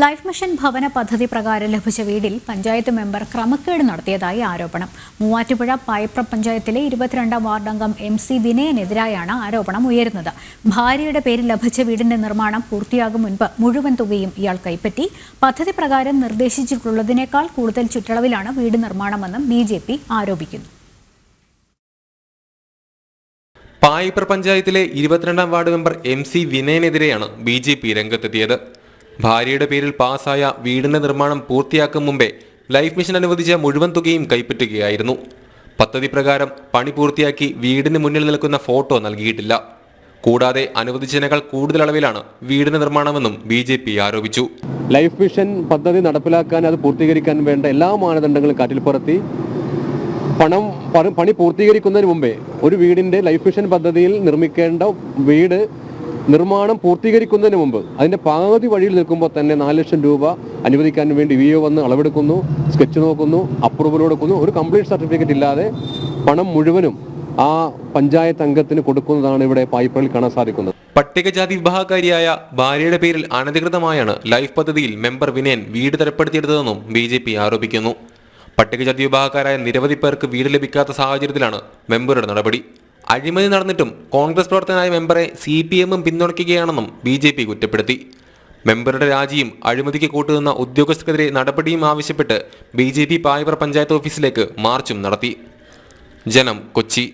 Life mission ഭവന പദ്ധതി പ്രകാരം ലഭിച്ച വീടിൽ പഞ്ചായത്ത് മെമ്പർ ക്രമക്കേട് നടത്തിയതായി ആരോപണം. മൂവാറ്റുപുഴ പായപ്ര പഞ്ചായത്തിലെ ഇരുപത്തിരണ്ടാം വാർഡംഗം എം സി വിനയനെതിരായാണ് ആരോപണം ഉയരുന്നത്. ഭാര്യയുടെ പേരിൽ ലഭിച്ച വീടിന്റെ നിർമ്മാണം പൂർത്തിയാകും മുൻപ് മുഴുവൻ തുകയും ഇയാൾ കൈപ്പറ്റി. പദ്ധതി പ്രകാരം നിർദ്ദേശിച്ചിട്ടുള്ളതിനേക്കാൾ കൂടുതൽ ചുറ്റളവിലാണ് വീട് നിർമ്മാണമെന്നും ബി ആരോപിക്കുന്നു. പായിപ്ര പഞ്ചായത്തിലെ ഇരുപത്തിരണ്ടാം വാർഡ് മെമ്പർ എം സി വിനയനെതിരെയാണ് ബി ജെ പി രംഗത്തെത്തിയത്. ഭാര്യയുടെ പേരിൽ പാസ്സായ വീടിന്റെ നിർമ്മാണം പൂർത്തിയാക്കും മുമ്പേ ലൈഫ് മിഷൻ അനുവദിച്ച മുഴുവൻ തുകയും കൈപ്പറ്റുകയായിരുന്നു. പദ്ധതി പ്രകാരം പണി പൂർത്തിയാക്കി വീടിന് മുന്നിൽ നിൽക്കുന്ന ഫോട്ടോ നൽകിയിട്ടില്ല. കൂടാതെ അനുവദിച്ചതിനേക്കാൾ കൂടുതൽ അളവിലാണ് വീടിന്റെ നിർമ്മാണമെന്നും ബി ജെ പി ആരോപിച്ചു. ലൈഫ് മിഷൻ പദ്ധതി നടപ്പിലാക്കാൻ അത് പൂർത്തീകരിക്കാൻ വേണ്ട എല്ലാ മാനദണ്ഡങ്ങളും കാറ്റിൽ പുറത്തി പണം പണി പൂർത്തീകരിക്കുന്നതിന് മുമ്പേ ഒരു വീടിന്റെ ലൈഫ് മിഷൻ പദ്ധതിയിൽ നിർമ്മിക്കേണ്ട വീട് നിർമ്മാണം പൂർത്തീകരിക്കുന്നതിന് മുമ്പ് അതിന്റെ പാതി വഴിയിൽ നിൽക്കുമ്പോൾ തന്നെ നാല് ലക്ഷം രൂപ അനുവദിക്കാൻ വേണ്ടി വി ഒ വന്ന് അളവെടുക്കുന്നു സ്കെച്ച് നോക്കുന്നു അപ്രൂവൽ കൊടുക്കുന്നു. ഒരു കംപ്ലീറ്റ് സർട്ടിഫിക്കറ്റ് ഇല്ലാതെ പണം മുഴുവനും ആ പഞ്ചായത്ത് അംഗത്തിന് കൊടുക്കുന്നതാണ് ഇവിടെ പായ്പകളിൽ കാണാൻ സാധിക്കുന്നത്. പട്ടികജാതി വിഭാഗക്കാരിയായ ഭാര്യയുടെ പേരിൽ അനധികൃതമായാണ് ലൈഫ് പദ്ധതിയിൽ മെമ്പർ വിനയൻ വീട് തരപ്പെടുത്തിയെടുത്തതെന്നും ബി ജെ പി ആരോപിക്കുന്നു. പട്ടികജാതി വിഭാഗക്കാരായ നിരവധി പേർക്ക് വീട് ലഭിക്കാത്ത സാഹചര്യത്തിലാണ് മെമ്പറുടെ നടപടി. അഴിമതി നടന്നിട്ടും കോൺഗ്രസ് പ്രവർത്തകനായ മെമ്പറെ സി പി എമ്മും പിന്തുണയ്ക്കുകയാണെന്നും ബി ജെ പി കുറ്റപ്പെടുത്തി. മെമ്പറുടെ രാജിയും അഴിമതിക്ക് കൂട്ടുനിന്ന ഉദ്യോഗസ്ഥർക്കെതിരെ നടപടിയും ആവശ്യപ്പെട്ട് ബി ജെ പി പായവർ പഞ്ചായത്ത് ഓഫീസിലേക്ക് മാർച്ചും നടത്തി. ജനം കൊച്ചി.